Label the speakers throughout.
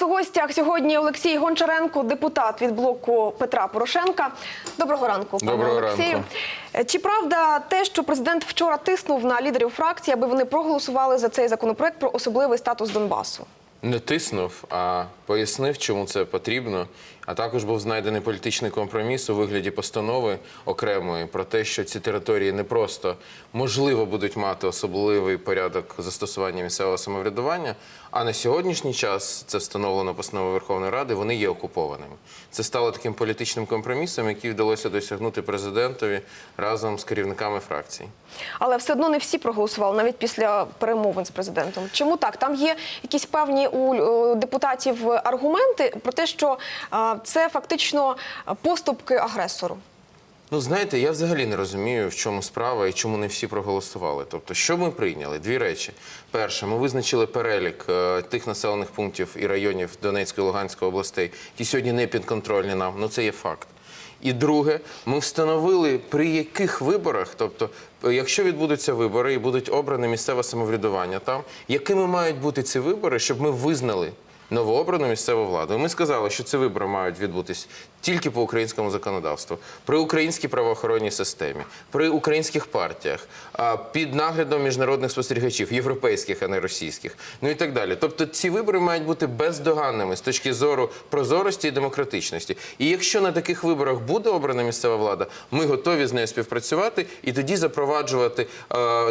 Speaker 1: нас у гостях сьогодні Олексій Гончаренко, депутат від блоку Петра Порошенка. Доброго ранку, пане
Speaker 2: Доброго
Speaker 1: Олексію.
Speaker 2: ранку.
Speaker 1: Е, Чи правда те, що президент вчора тиснув на лідерів фракції, аби вони проголосували за цей законопроект про особливий статус Донбасу?
Speaker 2: Не тиснув, а пояснив, чому це потрібно. А також був знайдений політичний компроміс у вигляді постанови окремої про те, що ці території не просто можливо будуть мати особливий порядок застосування місцевого самоврядування, а на сьогоднішній час це встановлено постановою Верховної Ради. Вони є окупованими. Це стало таким політичним компромісом, який вдалося досягнути президентові разом з керівниками фракцій.
Speaker 1: Але все одно не всі проголосували, навіть після перемовин з президентом. Чому так? Там є якісь певні у депутатів аргументи про те, що це фактично поступки агресору.
Speaker 2: Ну, знаєте, я взагалі не розумію, в чому справа і чому не всі проголосували. Тобто, що ми прийняли? Дві речі. Перше, ми визначили перелік е, тих населених пунктів і районів Донецької і Луганської областей, які сьогодні не підконтрольні нам. Ну це є факт. І друге, ми встановили при яких виборах, тобто, е, якщо відбудуться вибори і будуть обрані місцеве самоврядування там, якими мають бути ці вибори, щоб ми визнали новообрану місцеву владу. І Ми сказали, що ці вибори мають відбутись тільки по українському законодавству, при українській правоохоронній системі, при українських партіях, під наглядом міжнародних спостерігачів, європейських, а не російських, ну і так далі. Тобто ці вибори мають бути бездоганними з точки зору прозорості і демократичності. І якщо на таких виборах буде обрана місцева влада, ми готові з нею співпрацювати і тоді запроваджувати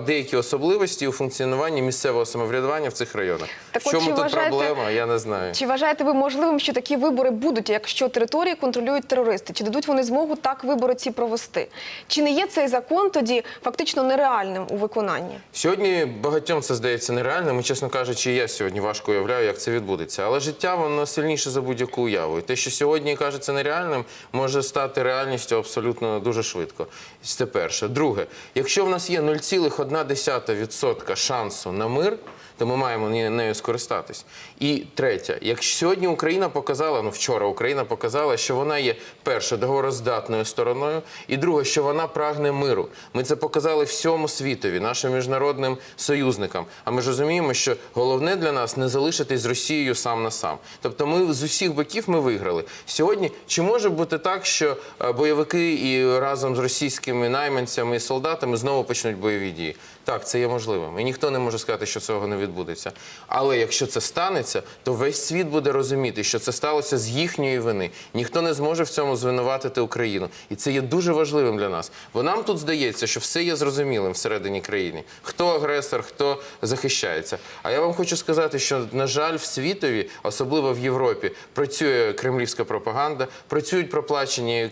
Speaker 2: деякі особливості у функціонуванні місцевого самоврядування в цих районах.
Speaker 1: Так
Speaker 2: в чому тут
Speaker 1: вважаєте-
Speaker 2: проблема? Я не знаю.
Speaker 1: Чи вважаєте ви можливим, що такі вибори будуть, якщо території контролюють терористи? Чи дадуть вони змогу так вибори ці провести? Чи не є цей закон тоді фактично нереальним у виконанні?
Speaker 2: Сьогодні багатьом це здається нереальним. І, чесно кажучи, я сьогодні важко уявляю, як це відбудеться. Але життя воно сильніше за будь-яку уяву. І те, що сьогодні кажеться нереальним, може стати реальністю абсолютно дуже швидко. Це перше. Друге, якщо в нас є 0,1% шансу на мир. То ми маємо нею скористатись. І третє, якщо сьогодні Україна показала, ну вчора Україна показала, що вона є перше договороздатною стороною, і друге, що вона прагне миру. Ми це показали всьому світові, нашим міжнародним союзникам. А ми ж розуміємо, що головне для нас не залишитись з Росією сам на сам. Тобто, ми з усіх боків ми виграли. Сьогодні чи може бути так, що е, бойовики і разом з російськими найманцями і солдатами знову почнуть бойові дії? Так, це є можливим. І ніхто не може сказати, що цього не відбудеться. Але якщо це станеться, то весь світ буде розуміти, що це сталося з їхньої вини. Ніхто не зможе в цьому звинуватити Україну. І це є дуже важливим для нас. Бо нам тут здається, що все є зрозумілим всередині країни. Хто агресор, хто захищається. А я вам хочу сказати, що, на жаль, в світові, особливо в Європі, працює кремлівська пропаганда, працюють проплачені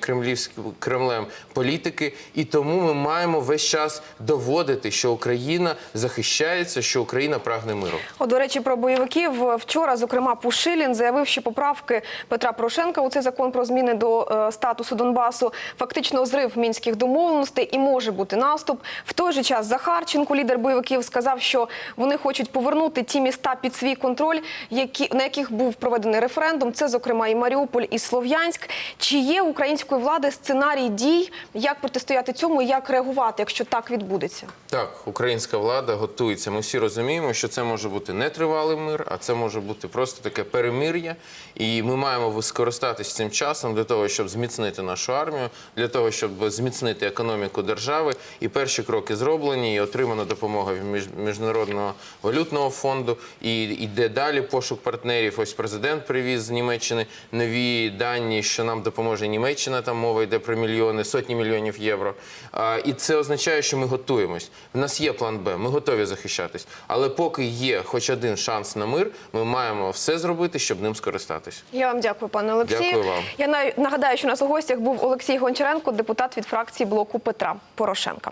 Speaker 2: Кремлем політики, і тому ми маємо весь час доводити, що Україна захищається, що Україна прагне миру.
Speaker 1: От, до речі, про бойовиків вчора, зокрема, Пушилін заявив, що поправки Петра Порошенка у цей закон про зміни до е, статусу Донбасу фактично зрив мінських домовленостей і може бути наступ. В той же час Захарченко, лідер бойовиків, сказав, що вони хочуть повернути ті міста під свій контроль, які на яких був проведений референдум. Це, зокрема, і Маріуполь, і Слов'янськ. Чи є української влади сценарій дій, як протистояти цьому і як реагувати, якщо так відбудеться?
Speaker 2: Так, українська влада готується. Ми всі розуміємо, що це може бути не тривалий мир, а це може бути просто таке перемир'я. І ми маємо скористатись цим часом для того, щоб зміцнити нашу армію, для того, щоб зміцнити економіку держави. І перші кроки зроблені, і отримана допомога від між- міжнародного валютного фонду. І йде далі пошук партнерів. Ось президент привіз з Німеччини нові дані, що нам допоможе Німеччина. Там мова йде про мільйони, сотні мільйонів євро. І це означає, що ми готуємось. В нас є план Б, ми готові захищатись. Але поки є хоч один шанс на мир, ми маємо все зробити, щоб ним скористатись.
Speaker 1: Я вам дякую, пане Олексію.
Speaker 2: Дякую вам.
Speaker 1: Я на- нагадаю, що у нас у гостях був Олексій Гончаренко, депутат від фракції блоку Петра Порошенка.